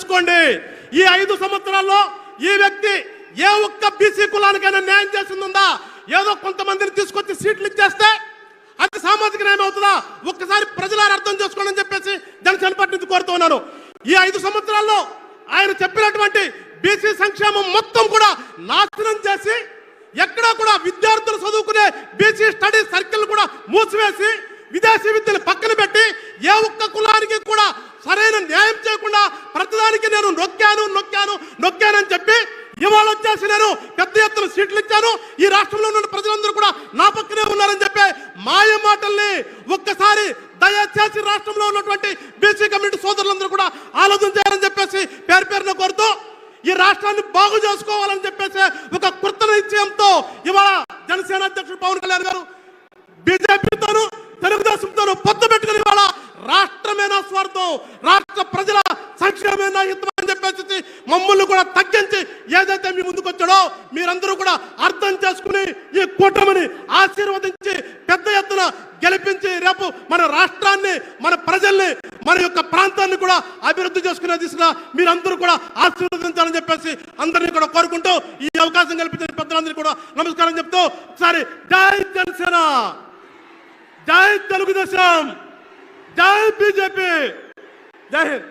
చేసుకోండి. ఈ ఐదు సంవత్సరాల్లో ఈ వ్యక్తి ఏ ఒక్క బీసీ కులానికైనా న్యాయం చేసిందా ఏదో కొంతమందిని తీసుకొచ్చి సీట్లు ఇచ్చేస్తే అది సామాజిక న్యాయం అవుతుందా? ఒక్కసారి ప్రజలారు అర్థం చేసుకోండి అని చెప్పేసి జనసేన పార్టీ నుంచి కోరుతూ ఉన్నాను. ఈ ఐదు సంవత్సరాల్లో ఆయన చెప్పినటువంటి బీసీ సంక్షేమం మొత్తం కూడా నాశనం చేసి ఎక్కడా కూడా విద్యార్థులు చదువుకునే బీసీ స్టడీ సర్కిల్ కూడా మూసివేసి విదేశీ విద్యను పక్కన పెట్టి ఏ ఒక్క కులానికి కూడా సరైన న్యాయం చేయకుండా ప్రతిదానికి నేను నొక్కాను నొక్కాను నొక్కానని చెప్పి ఇవాళ వచ్చేసి నేను పెద్ద ఎత్తున సీట్లు ఇచ్చాను. ఈ రాష్ట్రంలో ఉన్న ప్రజలందరూ కూడా నా పక్కనే ఉన్నారని చెప్పి మాయ మాటల్ని ఒక్కసారి దయచేసి రాష్ట్రంలో ఉన్నటువంటి బీసీ కమ్యూనిటీ సోదరులందరూ కూడా ఆలోచన చేయాలని చెప్పేసి పేరు పేరున కోరుతూ ఈ రాష్ట్రాన్ని బాగు చేసుకోవాలని చెప్పేసి ఒక కృత నిశ్చయంతో ఇవాళ జనసేన అధ్యక్షుడు పవన్ కళ్యాణ్ గారు రాష్ట్రమే రాష్ట్ర ప్రజల సంక్షేమే హితం అని చెప్పేసి మమ్మల్ని కూడా తగ్గించి ఏదైతే మీ ముందుకు వచ్చాడో మీరందరూ కూడా అర్థం చేసుకుని ఈ కూటమిని ఆశీర్వదించి పెద్ద ఎత్తున గెలిపించి రేపు మన రాష్ట్రాన్ని మన ప్రజల్ని మన యొక్క ప్రాంతాన్ని కూడా అభివృద్ధి చేసుకునే దిశగా మీరందరూ కూడా ఆశీర్వదించాలని చెప్పేసి అందరినీ కూడా కోరుకుంటూ ఈ అవకాశం కల్పించిన పెద్దలందరికీ కూడా నమస్కారం చెప్తూ ఒకసారి జై జనసేన! జై తెలుగుదేశం! జై బీజేపీ జై హింద్